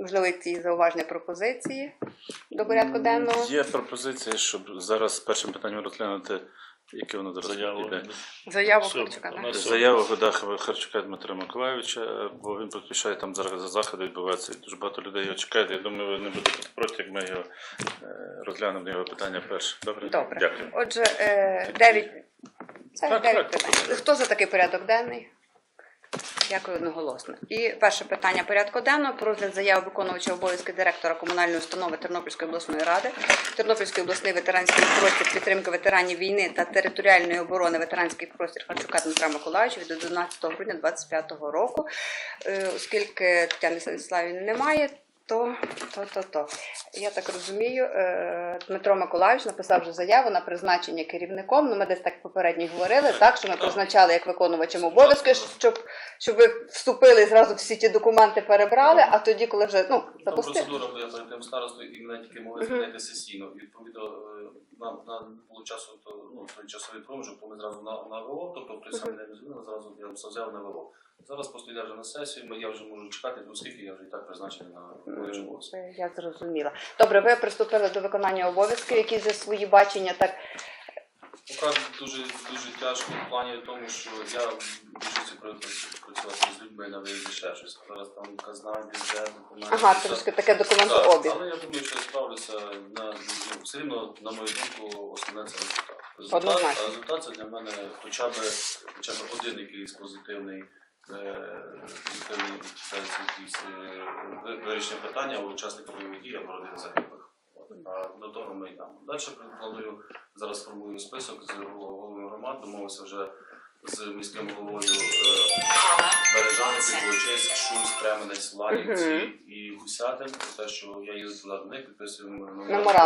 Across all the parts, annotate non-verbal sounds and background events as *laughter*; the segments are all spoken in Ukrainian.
Можливо, якісь зауваження пропозиції до порядку денного. Є пропозиція, щоб зараз першим питанням розглянути, яке воно зараз Заяву. йде. Заяву Все, Харчука, у так? нас- Заяву Года Харчука Дмитра Миколайовича, бо він поспішає там зараз за заходи відбуватися. і Дуже багато людей його чекають. Я думаю, ви не будете проти, як ми його е, розглянемо його питання перше. Добре? Добре. Дякую. Отже, е, дев'ять. Це Так, дев'ять так, питань. так. Хто за такий порядок денний? Дякую одноголосно. І перше питання порядку денного про розгляд заяви виконувача обов'язки директора комунальної установи Тернопільської обласної ради, Тернопільський обласний ветеранський простір підтримки ветеранів війни та територіальної оборони ветеранський простір Харчука Дмитра Миколаївича від 11 грудня 2025 року. Е, Оскільки Тетяни Станіславівни немає, то, то, то, то. Я так розумію, е, Дмитро Миколаївич написав вже заяву на призначення керівником. Ну, ми десь так попередньо говорили, так, що ми призначали як виконувачем обов'язки, щоб, щоб ви вступили і зразу всі ті документи перебрали, а тоді, коли вже ну, запустили. процедура була перед тим старостою, і мене тільки могли змінити сесійно. Відповідно, е, нам, нам було часу, то, ну, той часовий проміжок, то ми зразу на, на ВО, тобто той самий день змінили, зразу я заяву на ВО. Зараз просто йде вже на сесію, я вже можу чекати, оскільки я вже і так призначений на. Е, Я зрозуміла. Добре, ви приступили до виконання обов'язків, які за свої бачення так Поки дуже дуже тяжко в плані тому, що я дуже працювати з людьми на виїзді ще щось. Зараз там казна, бюджет, документи. ага, все. трошки таке Так, документообіг. але я думаю, що я справлюся на ну, все рівно, на мою думку, основне це результат. Результат, Однозначно. а результат це для мене хоча б хоча б один якийсь позитивний. е, Позитивний е, ви- вирішення питання у учасника бойових дій або родин загиблих. От, А до того ми йдемо. Далі планую зараз формую список з головою громад, домовився вже з міським головою е, Бережанці, Волочиськ, Шульц, Кременець, Ларівці і Гусятин. Про те, що я туди до них, підписуємо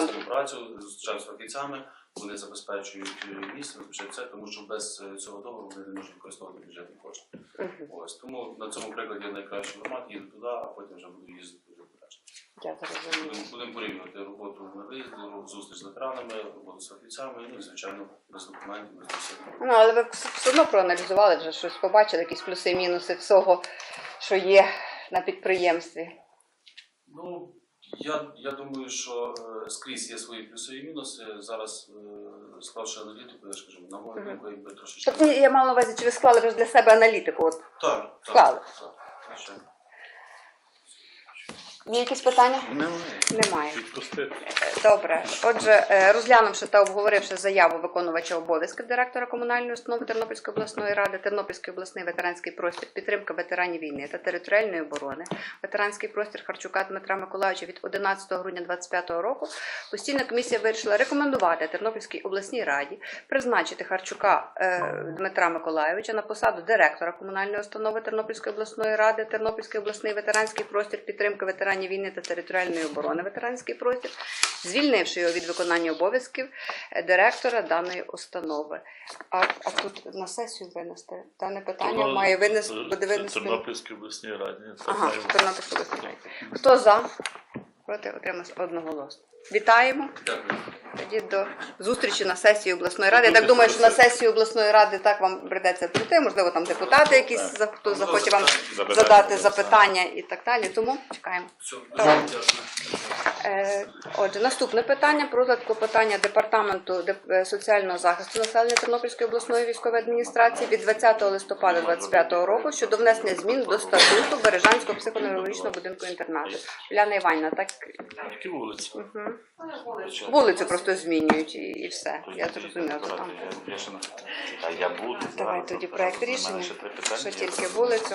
співпрацю, зустрічаємося з фахівцями, вони забезпечують е, місце, це, тому що без е, цього договору вони не можуть використовувати бюджетні кошти. Ось тому на цьому прикладі найкращий формат їду туди, а потім вже буду їздити. Я зрозуміла. Будемо, порівнювати роботу на виїзді, зустріч з ветеранами, роботу з фахівцями, ну і звичайно без документів, без усіх. Ну, але ви все одно проаналізували вже щось, побачили, якісь плюси і мінуси всього, що є на підприємстві. Ну, я, я думаю, що е, скрізь є свої плюси і мінуси. Зараз е, склавши аналітику, я ж кажу, на мою думку, якби трошечки. Тобто я мала на увазі, чи ви склали вже для себе аналітику? От. Так, так, Склали. так, звичайно. Є якісь питання? Немає. Немає. Відпустити. Добре. Отже, е, розглянувши та обговоривши заяву виконувача обов'язків директора комунальної установи Тернопільської обласної ради, Тернопільський обласний ветеранський простір підтримка ветеранів війни та територіальної оборони, ветеранський простір Харчука Дмитра Миколаївича від 11 грудня 2025 року, постійна комісія вирішила рекомендувати Тернопільській обласній раді призначити Харчука е, Дмитра Миколаївича на посаду директора комунальної установи Тернопільської обласної ради, Тернопільський обласний ветеранський простір підтримки ветеранів війни та територіальної оборони, ветеранський простір, звільнивши його від виконання обов'язків е, директора даної установи. А, а тут на сесію винести дане питання Терно- має винести, буде винести. Тернопільській обласній раді. Ага, Тернопільська обласна рада. Хто за? Проти отримався одноголосно. Вітаємо. Дякую. Тоді до зустрічі на сесії обласної ради. Я так думаю, що на сесії обласної ради так вам прийдеться прийти. Можливо, там депутати якісь хто захоче вам задати запитання і так далі. Тому чекаємо. Все, Е, Отже, наступне питання про розгляд клопотання департаменту е, соціального захисту населення Тернопільської обласної військової адміністрації від 20 листопада 2025 року щодо внесення змін до статуту Бережанського психоневрологічного будинку інтернату. Уляна Іванівна, так Які вулиці? угу. вулицю просто змінюють і, і все. Я зрозуміла. що там. Я буду. Давай тоді проект рішення, питання що тільки вулицю.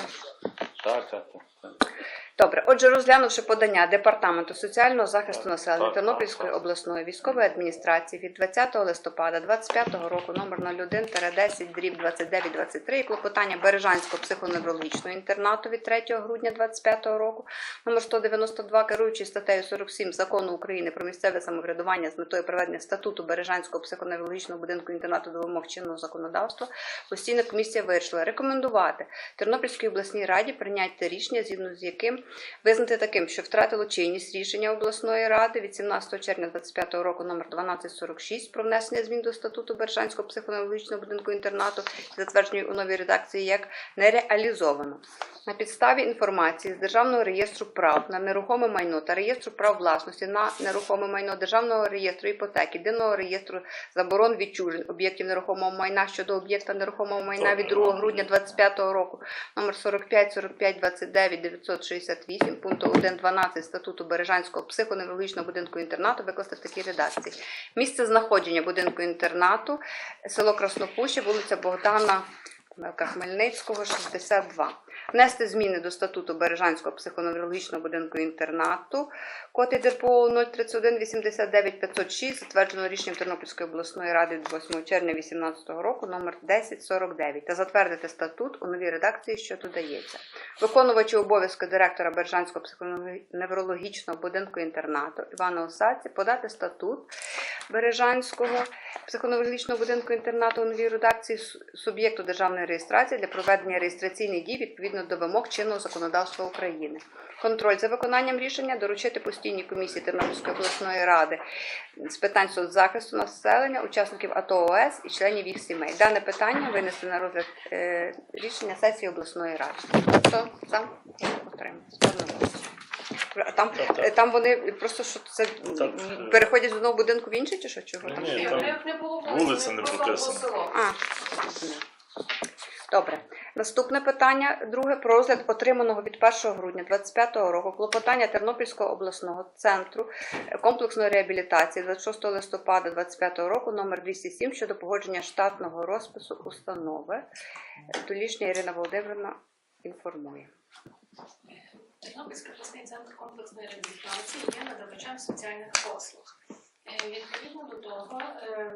Так, так, так. Добре, отже, розглянувши подання департаменту соціального захисту населення Тернопільської обласної військової адміністрації від 20 листопада 2025 року номер 01-10 дріб 2923 і клопотання Бережанського психоневрологічного інтернату від 3 грудня 2025 року номер 192 керуючий статтею 47 закону України про місцеве самоврядування з метою проведення статуту Бережанського психоневрологічного будинку інтернату до вимог чинного законодавства постійна комісія вирішила рекомендувати Тернопільській обласній раді прийняти рішення, згідно з яким Визнати таким, що втратило чинність рішення обласної ради від 17 червня 2025 року номер 1246 про внесення змін до статуту Бершанського психоневрологічного будинку інтернату, затвердженої у новій редакції як нереалізовано. На підставі інформації з Державного реєстру прав на нерухоме майно та реєстру прав власності на нерухоме майно Державного реєстру іпотеки, єдиного реєстру заборон відчужень об'єктів нерухомого майна щодо об'єкта нерухомого майна від 2 грудня 2025 року номер 45 45 29 968 пункту 1.12 статуту Бережанського психоневрологічного будинку інтернату викласти в такій редакції. Місце знаходження будинку інтернату село Краснопуща, вулиця Богдана Хмельницького, 62. Внести зміни до статуту Бережанського психоневрологічного будинку інтернату, код ДРПО 031 89 506, затверджено рішенням Тернопільської обласної ради від 8 червня 2018 року номер 1049 та затвердити статут у новій редакції, що додається. Виконувачі обов'язки директора Бережанського психоневрологічного будинку інтернату Івана Осадці подати статут Бережанського психоневрологічного будинку інтернату у новій редакції суб'єкту державної реєстрації для проведення реєстраційних дій відповідно до вимог чинного законодавства України. Контроль за виконанням рішення доручити постійній комісії Тернопільської обласної ради з питань соцзахисту населення, учасників АТО ОС і членів їх сімей. Дане питання винести на розгляд е, рішення сесії обласної ради. Хто за? А там, Так, так. е, там вони просто що це Так, переходять з одного будинку в інший, чи що? Чого? там? Ні, там вулиця не прописана. А, зрозуміло. Добре. Наступне питання, друге, про розгляд отриманого від 1 грудня 2025 року клопотання Тернопільського обласного центру комплексної реабілітації 26 листопада 2025 року номер 207 щодо погодження штатного розпису установи. Долішня Ірина Володимирівна інформує. Тернопільський обласний центр комплексної реабілітації є надавачем соціальних послуг. Е, Відповідно до того, е,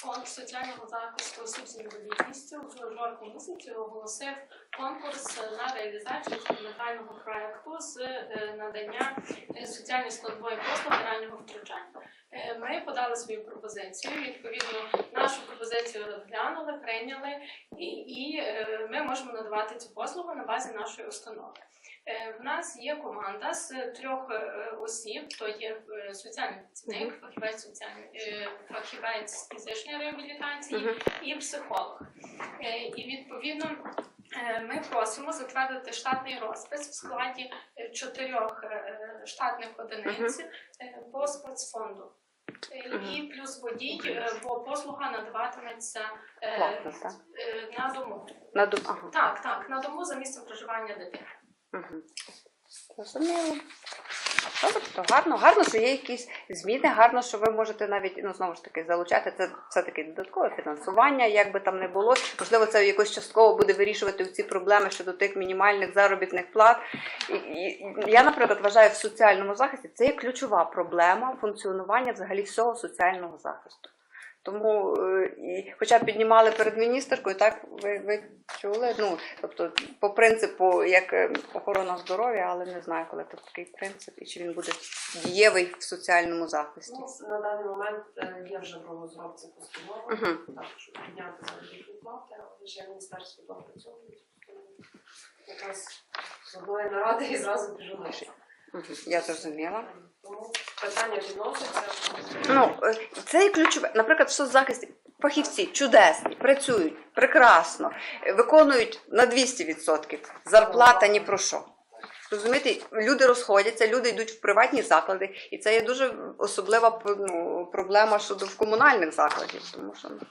фонд соціального захисту осіб з інвалідністю в жовтні місяці оголосив конкурс на реалізацію експериментального проекту з е, надання е, соціальної складової послуги раннього втручання. Е, Ми подали свою пропозицію. Відповідно, нашу пропозицію розглянули, прийняли, і, і ми можемо надавати цю послугу на базі нашої установи. Е, В нас є команда з трьох е, осіб, то є е, соціальний працівник, фахівець соціальний фахівець фізичної реабілітації і психолог. І відповідно ми просимо затвердити штатний розпис в складі чотирьох штатних одиниць по спецфонду. І плюс водій, бо послуга надаватиметься е, так? на дому. На дум- Ага. Так, так, на дому за місцем проживання дитини. Угу. Зрозуміло. Добре, то гарно, гарно, що є якісь зміни, гарно, що ви можете навіть ну знову ж таки залучати це все-таки додаткове фінансування, як би там не було. Можливо, це якось частково буде вирішувати ці проблеми щодо тих мінімальних заробітних плат. І, і, я, наприклад, вважаю, в соціальному захисті це є ключова проблема функціонування взагалі всього соціального захисту. Тому, е, і, хоча піднімали перед міністеркою, так ви, ви чули? Ну, тобто, по принципу, як е, охорона здоров'я, але не знаю, коли тут такий принцип і чи він буде дієвий в соціальному захисті. Ну, на даний момент е, є вже в розробці постанова, Угу. так, щоб підняти заробітні плати, але вже міністерство допрацьовує. Якраз з одної наради і зразу біжу далі. Угу. Я зрозуміла. Тому питання відноситься. Ну, е, це і ключове. Наприклад, в соцзахисті фахівці чудесні, працюють прекрасно, е, виконують на 200%. Зарплата ні про що. Розумієте, люди розходяться, люди йдуть в приватні заклади, і це є дуже особлива ну, проблема щодо в комунальних закладів, тому що ну, Так,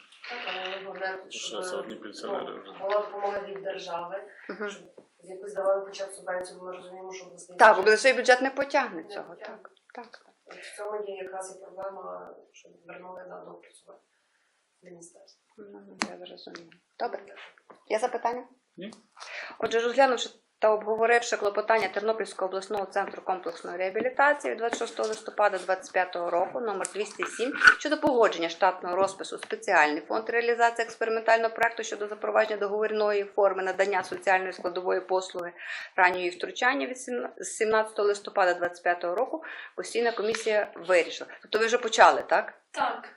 але головне, Що щоб сьогодні пенсіонери ну, вже. була допомога від держави, Мгм. щоб якось давали хоча б субвенцію, бо ми розуміємо, що обласний так, бюджет- обласний бюджет не потягне цього. Так, так. В цьому є якраз і проблема, щоб вернули на доопрацювання міністерство. Ну, Я зрозуміла. Добре. Є запитання? Ні. Отже, розглянувши та обговоривши клопотання Тернопільського обласного центру комплексної реабілітації від 26 листопада 2025 року номер 207 щодо погодження штатного розпису спеціальний фонд реалізації експериментального проекту щодо запровадження договірної форми надання соціальної складової послуги ранньої втручання від сім- з 17 листопада 2025 року постійна комісія вирішила. Тобто ви вже почали, так? Так.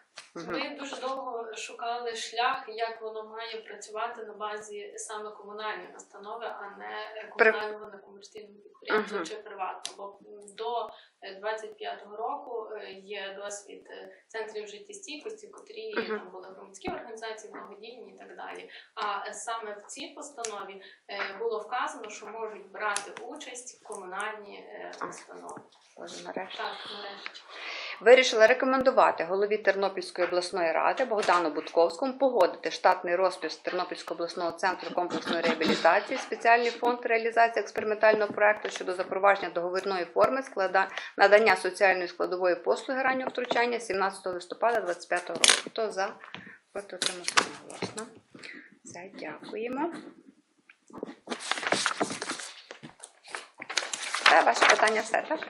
Ми дуже довго шукали шлях, як воно має працювати на базі саме комунальної установи, а не е, При- комунального некомерційного підприємства чи приватного. Бо до е, 25-го року е, є досвід е, центрів життєстійкості, котрі там були громадські організації, благодійні і так далі. А е, саме в цій постанові е, було вказано, що можуть брати участь комунальні е, установи. Так, нарешті. Вирішила рекомендувати голові Тернопільської обласної ради Богдану Будковському погодити штатний розпис Тернопільського обласного центру комплексної реабілітації, спеціальний фонд реалізації експериментального проекту щодо запровадження договірної форми склада надання соціальної складової послуги раннього втручання 17 листопада 2025 року. Хто за? Проти отримався одноголосно. Все, дякуємо. Це ваше питання все, так?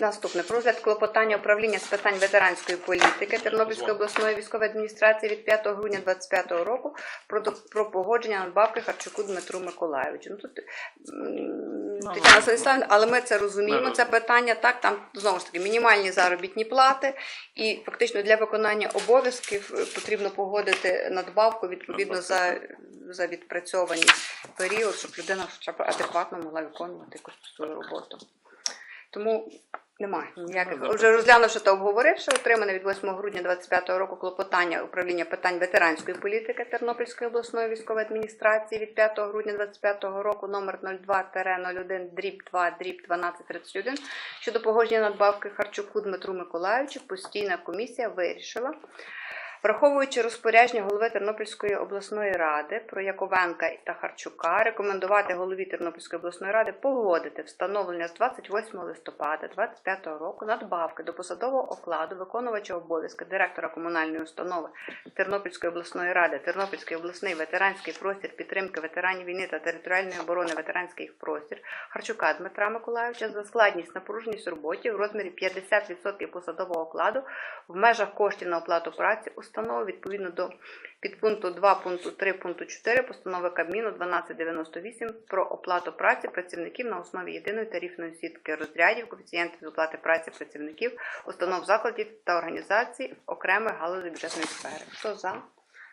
Наступне про розгляд клопотання управління з питань ветеранської політики Тернопільської обласної військової адміністрації від 5 грудня 2025 року про, про погодження надбавки Харчуку Дмитру Миколайовичу. Ну тут м, Тетяна Станіславівна, але ми це розуміємо. Це питання так. Там знову ж таки мінімальні заробітні плати, і фактично для виконання обов'язків е, потрібно погодити надбавку відповідно за, за відпрацьований період, щоб людина хоча б адекватно могла виконувати якусь свою роботу. Тому немає ніяких. Вже розглянувши та обговоривши, отримане від 8 грудня 2025 року клопотання управління питань ветеранської політики Тернопільської обласної військової адміністрації від 5 грудня 2025 року номер 02-01 дріб 2 дріб 1231 щодо погодження надбавки Харчуку Дмитру Миколаївичу постійна комісія вирішила. Враховуючи розпорядження голови Тернопільської обласної ради про Яковенка та Харчука, рекомендувати голові Тернопільської обласної ради погодити встановлення з 28 листопада 2025 року надбавки до посадового окладу виконувача обов'язки директора комунальної установи Тернопільської обласної ради, Тернопільський обласний ветеранський простір підтримки ветеранів війни та територіальної оборони ветеранський простір Харчука Дмитра Миколайовича за складність напруженість роботі в розмірі 50% посадового окладу в межах коштів на оплату праці установи відповідно до підпункту 2 пункту 3 пункту 4 постанови Кабміну 1298 про оплату праці працівників на основі єдиної тарифної сітки розрядів, коефіцієнтів з оплати праці працівників, установ закладів та організацій окремих галузей бюджетної сфери. Хто за?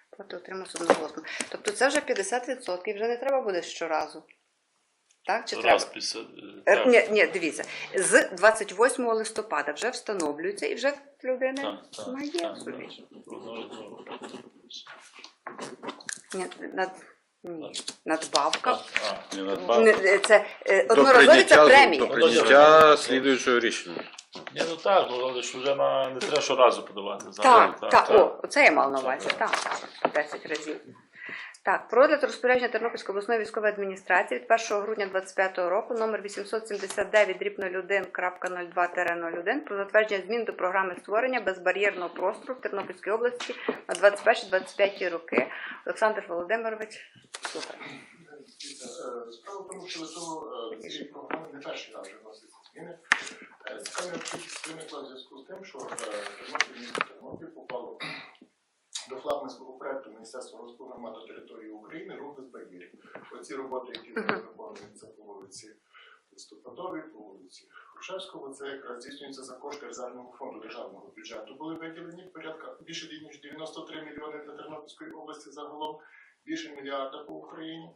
Проти отримався одноголосно. Тобто це вже 50%, вже не треба буде щоразу. Так? Чи треба? Раз після. Е, так, Ні, ні, дивіться, з 28 листопада вже встановлюється і вже людина так, так, має так, собі. так. Ні, над, ні, надбавка. А, не Не, надбавка. Це е, одноразові це премії. До прийняття слідуючого рішення. Ні, ну так, ну, але ж вже на, не треба щоразу подавати. Так, зараз, так, о, це я мав на увазі, так, 10 разів. Так, про розгляд розпорядження Тернопільської обласної військової адміністрації від 1 грудня 2025 року номер 879 дріб 01.02-01 про затвердження змін до програми створення безбар'єрного простору в Тернопільській області на 21-25 роки. Олександр Володимирович. Е, Справа в тому, що до е, цієї програми не перший раз вже вносяться зміни. Е, Така необхідність виникла в зв'язку з тим, що е, Тернопіль попало до флагманського проекту Розвитку території України рух без бар'єрів. Оці роботи, які виконуються по вулиці Листопадовій, по вулиці Грушевського, це якраз здійснюється за кошти резервного фонду державного бюджету. Були виділені порядка більше ніж 93 мільйони для Тернопільської області загалом, більше мільярда по Україні.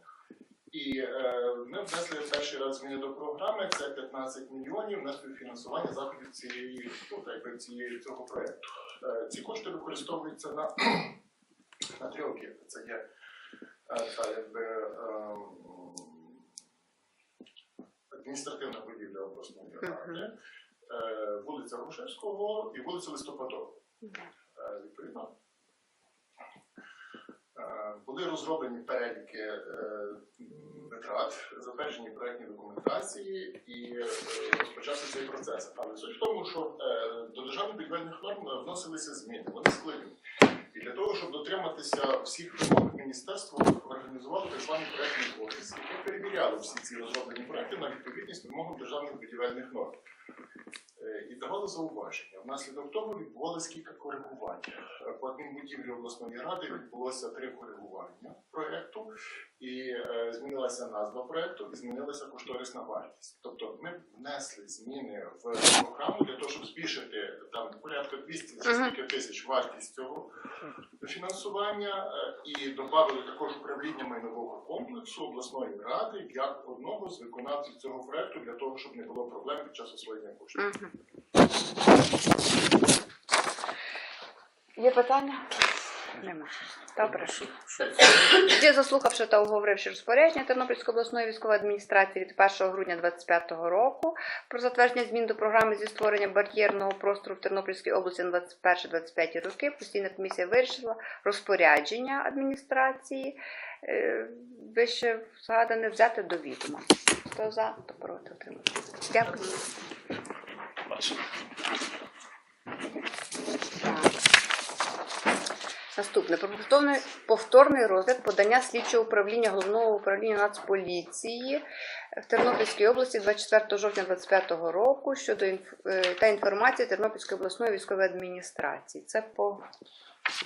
І е, ми внесли перший раз зміни до програми. Це 15 мільйонів на співфінансування заходів цієї, ну так цієї цього проекту. Е, ці кошти використовуються на, на три об'єкти. Це є е, та, якби, е, адміністративна будівля обласної ради, е, вулиця Грушевського і вулиця Листопадова. Е, відповідно, були розроблені переліки витрат, затверджені проектні документації і розпочався цей процес. Але суть в тому, що до державних будівельних норм вносилися зміни, вони складні. Для того, щоб дотриматися всіх вимог міністерства, організували так званий проєктний офіс, який перевіряли всі ці розроблені проекти на відповідність вимогам державних будівельних норм. Давали зауваження. Внаслідок того відбувалося кілька коригувань. Е, По адмінбудівлі обласної ради відбулося три коригування проекту, і е, змінилася назва проекту і змінилася кошторисна вартість. Тобто ми внесли зміни в програму для того, щоб збільшити там порядка 200 чи Мгм. скільки тисяч вартість цього фінансування е, і додали також управління майнового комплексу обласної ради як одного з виконавців цього проекту для того, щоб не було проблем під час освоєння коштів. Є питання? Нема. Добре. Тоді, заслухавши та обговоривши розпорядження Тернопільської обласної військової адміністрації від 1 грудня 2025 року про затвердження змін до програми зі створення бар'єрного простору в Тернопільській області на 21-25 роки, постійна комісія вирішила розпорядження адміністрації е, вище згадане взяти до відома. Хто за, то проти отримати. Дякую. Бачите. Наступне про повторний, повторний розгляд подання слідчого управління головного управління Нацполіції в Тернопільській області 24 жовтня 2025 року щодо інф- е, та інформації Тернопільської обласної військової адміністрації. Це по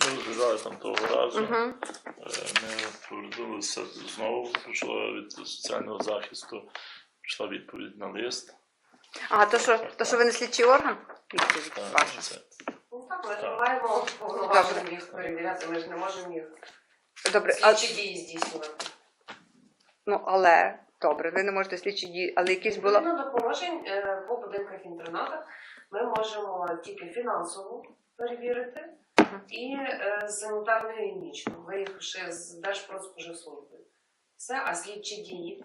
Ми розглядали там того разу. угу. Ми повернулися знову, почала від соціального захисту, прийшла відповідь на лист. А то що, то що ви не слідчий орган? Відповідь ваша. це- Ну так, ми Так. маємо повноваження їх перевіряти, ми ж не можемо їх Добре, а, слідчі дії здійснювати. ну але добре, ви не можете слідчі дії, але якісь було. Відповідно до положень е, по будинках інтернатах ми можемо тільки фінансово перевірити і е, санітарно-гігієнічно, виїхавши з Держпродспоживслужби. Все, а слідчі дії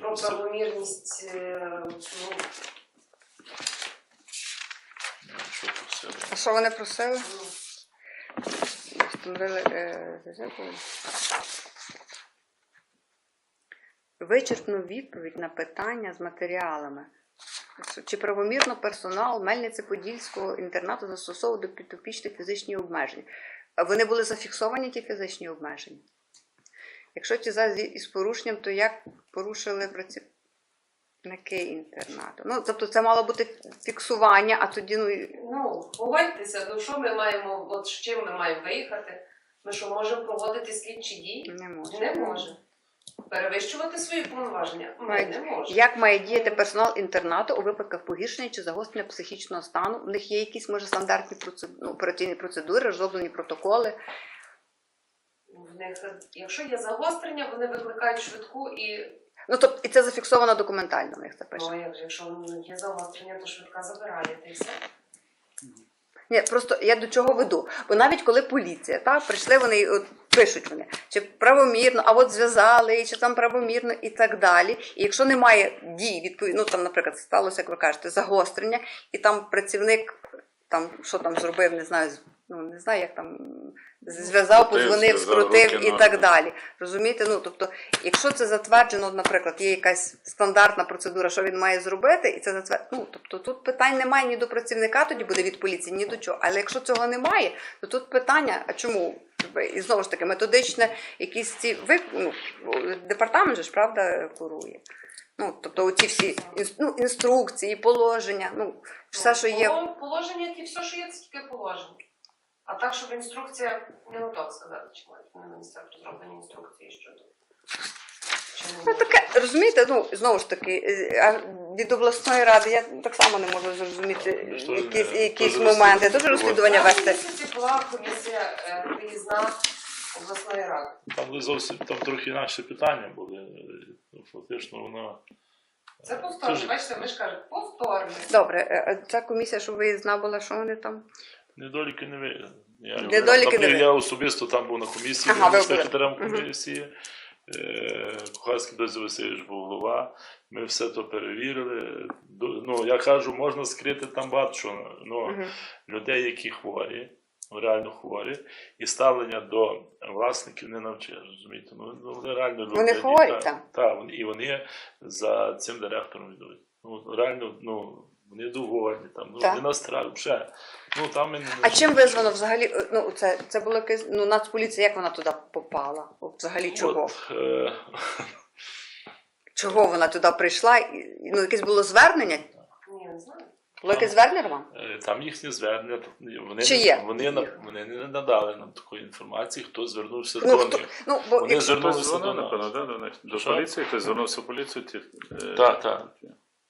про правомірність е, ну, що просили. А що вони просили? ну, Встановили е, вичерпну відповідь на питання з матеріалами. Чи правомірно персонал Мельниці-Подільського інтернату застосовував до підопічних фізичні обмеження? Вони були зафіксовані ті фізичні обмеження? Якщо ті за із порушенням, то як порушили працівники інтернату? Ну, тобто це мало бути фіксування, а тоді ну, Ну, погодьтеся, ну що ми маємо, от з чим ми маємо виїхати? Ми що, можемо проводити слідчі дії? не може. Не можемо. Перевищувати свої повноваження? Ми Мають. не можемо. Як має діяти персонал інтернату у випадках погіршення чи загострення психічного стану? У них є якісь може стандартні процедури, ну, операційні процедури, розроблені протоколи. В них, якщо є загострення, вони викликають швидку і Ну тобто і це зафіксовано документально. Них це пише. ну, якщо є загострення, то швидка забирає та й все. Ні, просто я до чого веду. Бо навіть коли поліція, так, прийшли вони от, пишуть вони, чи правомірно, а от зв'язали, чи там правомірно і так далі. І якщо немає дій, відповідно, ну там, наприклад, сталося, як ви кажете, загострення, і там працівник там що там зробив, не знаю, ну не знаю, як там зв'язав, подзвонив, скрутив руки, і так далі. Розумієте? Ну тобто, якщо це затверджено, наприклад, є якась стандартна процедура, що він має зробити, і це затверджено. Ну тобто тут питань немає ні до працівника, тоді буде від поліції, ні до чого. Але якщо цього немає, то тут питання: а чому? І знову ж таки, методичне, якісь ці ви ну, департамент же ж правда курує. Ну, тобто оці всі ну, інструкції, положення, ну все, що є. Положення, ті все, що є, це тільки положення. А так, щоб інструкція, не готова сказати, чи мають на місцях розроблені інструкції щодо. Ну таке, розумієте, ну знову ж таки, е, а від обласної ради я так само не можу зрозуміти Ну, що якісь, не- якісь дуже моменти. розслідування. Дуже розслідування вести. місяці була комісія е, виїзна обласної ради. Там були зовсім там трохи інакші питання були. Ну, Фактично воно. Це повторне. Бачите, ви ж кажете, повторне. Добре, е, е, ця комісія, що виїзна була, що вони там? Недоліки не ви. Я, Недоліки не ви. я особисто там був на комісії, Ага, був секретарем комісії. Е, Кухарський Дозі Васильович був голова. Ми все то перевірили. Ну, я кажу, можна скрити там багато що. Ну, людей, які хворі, реально хворі, і ставлення до власників не навчили, розумієте? Ну, ну, вони реально люди. Вони хворі, так. так. Вони- і вони за цим директором йдуть. Ну, реально, ну, вони довольні, там, ну, Так. вони настраюють. Ще. Ну, там ми не А чим визвано взагалі? е, Ну це це було якесь ну нацполіція, як вона туди попала? Взагалі чого? От, е, *laughs* Чого вона туди прийшла? І- Ну якесь було звернення? Ні, не знаю. Було якесь звернення вам? Е, Там їхні звернення, вони, Чи є? Вони, на- вони не надали нам такої інформації, хто звернувся Ну, до хто, них. ну бо Вони звернулися до дзвонив, напевно, да, до них? До Що? поліції, хтось звернувся в поліцію. Ті, е, Так, так.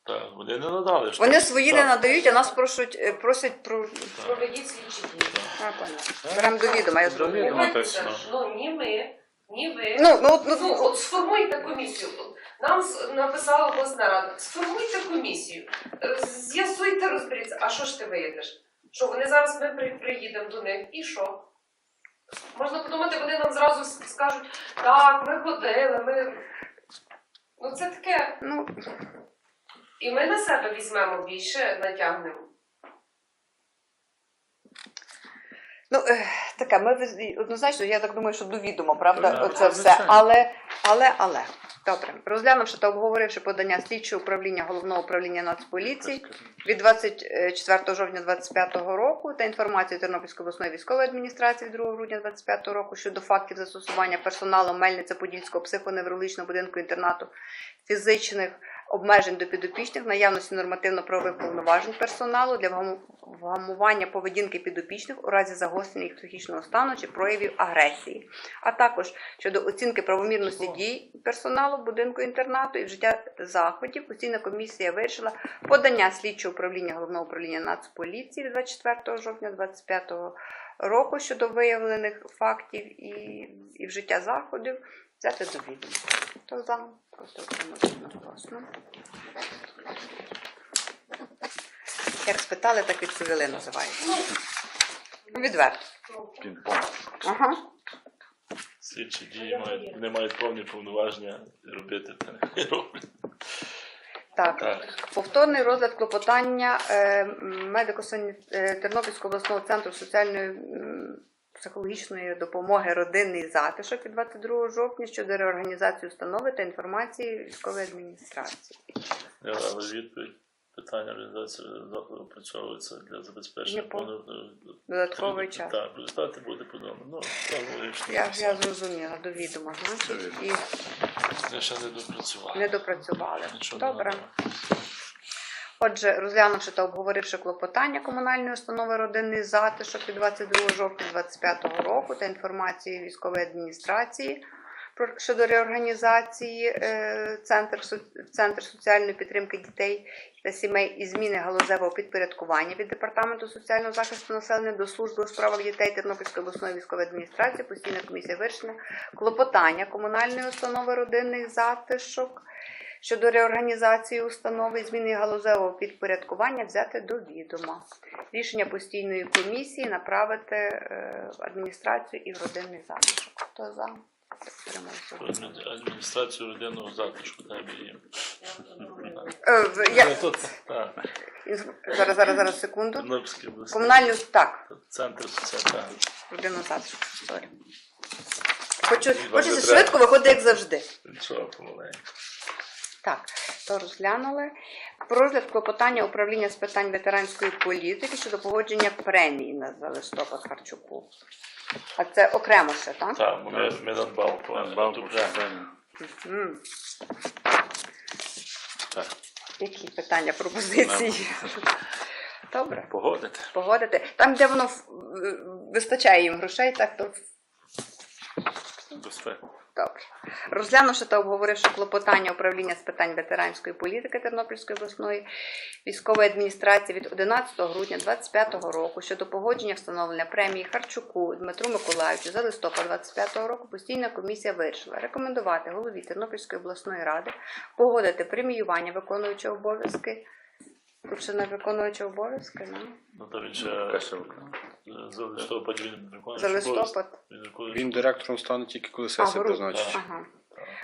Так, Вони не надали. що- Вони свої не надають, а нас просять, е, просять про. Проведіть слідчі дії. А, понятно. Беремо до відома, я. Точно. ж, Ну, ні ми, ні ви. Ну, ну, от- ну, Ну, от сформуйте комісію. Нам с- написала обласна рада. Сформуйте комісію, е, з'ясуйте, розберіться. А що ж ти виїдеш? Що вони зараз ми при- приїдемо до них і що? Можна подумати, вони нам зразу с- скажуть, так, ми ходили, ми. Ну це таке. ну, І ми на себе візьмемо більше, натягнемо. Ну, е, таке, ми однозначно, я так думаю, що до відома, правда, Так, це все. Але, але, але. Добре, розглянувши та обговоривши подання слідчого управління головного управління Нацполіції від 24 жовтня 2025 року та інформацію Тернопільської обласної військової адміністрації від 2 грудня 2025 року щодо фактів застосування персоналом Мельниця-Подільського психоневрологічного будинку інтернату фізичних обмежень до підопічних, наявності нормативно-правових повноважень персоналу для вгаму- вгамування поведінки підопічних у разі загострення їх психічного стану чи проявів агресії, а також щодо оцінки правомірності дій персоналу будинку інтернату і вжиття заходів. Постійна комісія вирішила подання слідчого управління головного управління Нацполіції 24 жовтня 2025 року щодо виявлених фактів і, і вжиття заходів взяти до відома. То за просто одноголосно. Як спитали, так відповіли, називається. Відверто. Ага. Слідчі дії мають, вони мають повні повноваження робити та не роблять. Так. Так. Повторний розгляд клопотання е, медико-сані- е, Тернопільського обласного центру соціальної психологічної допомоги родинний затишок від 22 жовтня щодо реорганізації установи та інформації військової адміністрації. Я- відповідь питання організації опрацьовується для забезпечення Не повного Додатковий час. Так, результати буде подано. Ну. Я, я зрозуміла, до відома, значить, і Я ще не допрацював. не допрацювали. Добре. Отже, розглянувши та обговоривши клопотання комунальної установи родинний затишок від 22 жовтня 2025 року та інформацію військової адміністрації щодо реорганізації е, центр соціальної підтримки дітей та сімей і зміни галузевого підпорядкування від департаменту соціального захисту населення до служби у справах дітей Тернопільської обласної військової адміністрації, постійна комісія вирішення клопотання комунальної установи родинних затишок щодо реорганізації установи і зміни галузевого підпорядкування взяти до відома. Рішення постійної комісії направити е, в адміністрацію і в родинний затишок. Хто за? Адміністрацію родинного затишку треба їм. Е, я- Ну, Зараз, зараз, зараз, секунду. Комунальну так, центр соціального. родинного затишку. Сорі. Хочу, хочеться швидко, виходить, як завжди. Нічого помаленьку. Так, то розглянули. Про розгляд клопотання управління з питань ветеранської політики щодо погодження премії на листопад Харчуку. А це окремо ще, так? Так, бо ми, ми. М. Так. Які питання, пропозиції? Добре, Погодити. погодити. Там, де воно в- вистачає їм грошей, так то Безпека. Добре. Розглянувши та обговоривши клопотання управління з питань ветеранської політики Тернопільської обласної військової адміністрації від 11 грудня 2025 року щодо погодження встановлення премії Харчуку Дмитру Миколаївичу за листопад 2025 року, постійна комісія вирішила рекомендувати голові Тернопільської обласної ради погодити преміювання виконуючого обов'язки. Ще не виконуючи обов'язки, ну? Ну, то він ще Кашевка. за листопад він виконує. за обов'язки. листопад. Він виконує Він директором стане тільки коли А, сесія гру- призначить. Ага.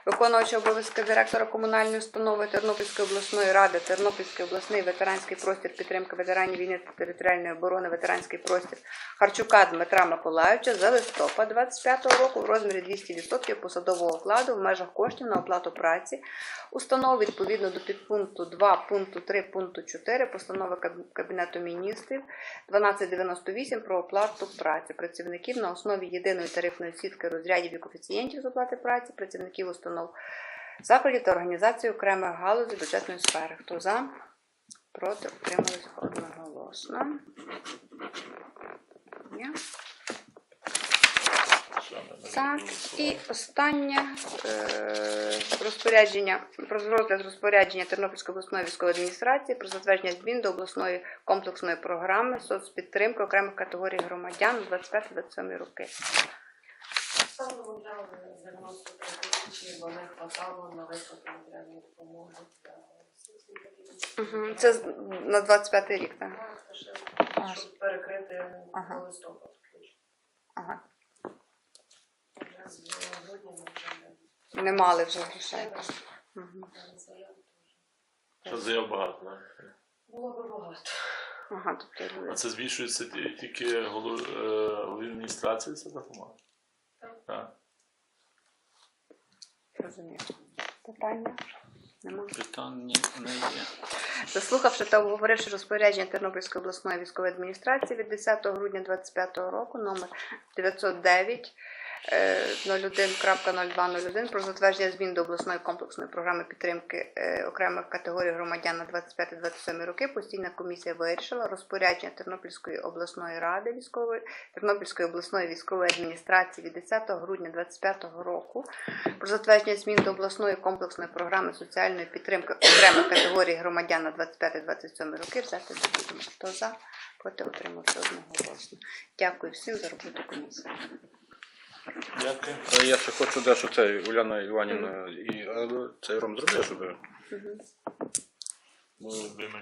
Виконуючи обов'язки директора комунальної установи Тернопільської обласної ради, Тернопільський обласний ветеранський простір підтримки ветеранів війни та територіальної оборони, ветеранський простір Харчука Дмитра Миколаївича за листопад 25 року в розмірі 200% посадового окладу в межах коштів на оплату праці. Установ відповідно до підпункту 2 пункту 3 пункту 4 постанови Кабінету міністрів 1298 про оплату праці. Працівників на основі єдиної тарифної сітки розрядів і коефіцієнтів з оплати праці, працівників установ закладів та організацій окремих галузей бюджетної сфери. Хто за? Проти утримались одноголосно. Є? Так, і останнє е, розпорядження про розгляд розпорядження Тернопільської обласної військової адміністрації про затвердження змін до обласної комплексної програми соцпідтримки окремих категорій громадян на 25-27 роки. Саме замовляли 93 тисячі, бо не хватало на виплату матеріальної допомоги Угу. Це з- на 25 рік, так? Ще, щоб перекрити Ага. листопад. Ага. Вже з грудня ми вже Не мали вже грошей. не Угу. Що заяв багато, так? Було би багато. Ага, тобто люди. А це збільшується ті- тільки голов, е, голові адміністрації це допомога? Так. Так. Розумію. Питання? Нема. Питання не є. Заслухавши та обговоривши розпорядження Тернопільської обласної військової адміністрації від 10 грудня 2025 року номер 909 е, 01.0201 про затвердження змін до обласної комплексної програми підтримки е, окремих категорій громадян на 25-27 роки, постійна комісія вирішила розпорядження Тернопільської обласної ради військової Тернопільської обласної військової адміністрації від 10 грудня 2025 року про затвердження змін до обласної комплексної програми соціальної підтримки окремих категорій громадян на 25-27 роки взяти до відома. Хто за, проти отримався одноголосно. Дякую всім за роботу комісії. Дякую. Я ще хочу дещо це Уляна Іванівна і але цей Ром зробив, щоб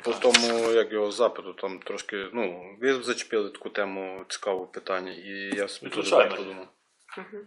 по тому, як його запиту, там трошки, ну, ви зачепили таку тему цікаву питання, і я собі Звичайно. подумав. Мгм.